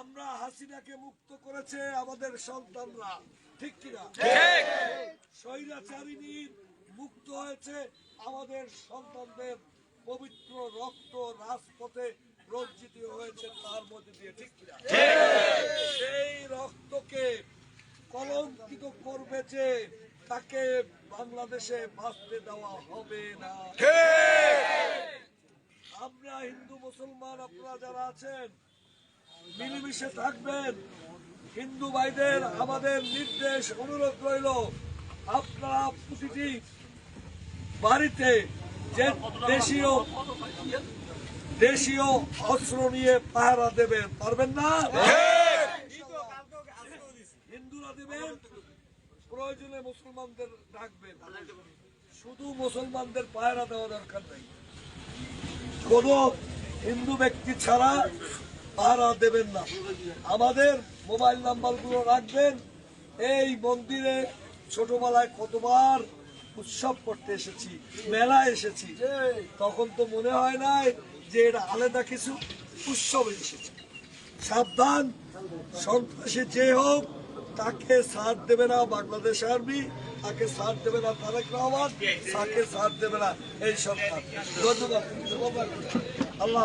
আমরা হাসিনাকে মুক্ত করেছে আমাদের সন্তানরা। ঠিক কিনা? স্বৈরাচারিণীর মুক্ত হয়েছে আমাদের সন্তানদের পবিত্র রক্ত রাজপথে রঞ্জিত হয়েছে তার মধ্যে দিয়ে। ঠিক কিনা? সেই রক্তকে কলঙ্কিত করবে যে তাকে বাংলাদেশে বাঁচতে দেওয়া হবে না। মুসলমান আপনারা যারা আছেন, মিলেমিশে থাকবেন। হিন্দু ভাইদের আমাদের নির্দেশ, অনুরোধ রইল, আপনারা প্রতিটি বাড়িতে যে দেশীয় দেশীয় অস্ত্র নিয়ে পাহারা দেবেন, পারবেন না? হিন্দুরা দেবেন, প্রয়োজনে মুসলমানদের ডাকবেন। শুধু মুসলমানদের পাহারা দেওয়া দরকার নেই। কোন হিন্দু ব্যক্তি ছাড়া পাহারা দেবেন না। আমাদের মোবাইল নাম্বারগুলো রাখবেন। এই মন্দিরে ছোটবেলায় কতবার উৎসব করতে এসেছি, মেলা এসেছি। তখন তো মনে হয় নাই যে এটা আলাদা কিছু উৎসবে এসেছে। সাবধান, সন্ত্রাসী যে হোক, তাকে সাথ দেবে না বাংলাদেশ আর্মি, তাকে সাথ দেবে না তারেক রহমান, তাকে সাথ দেবে না এই সরকার। ধন্যবাদ। আল্লাহ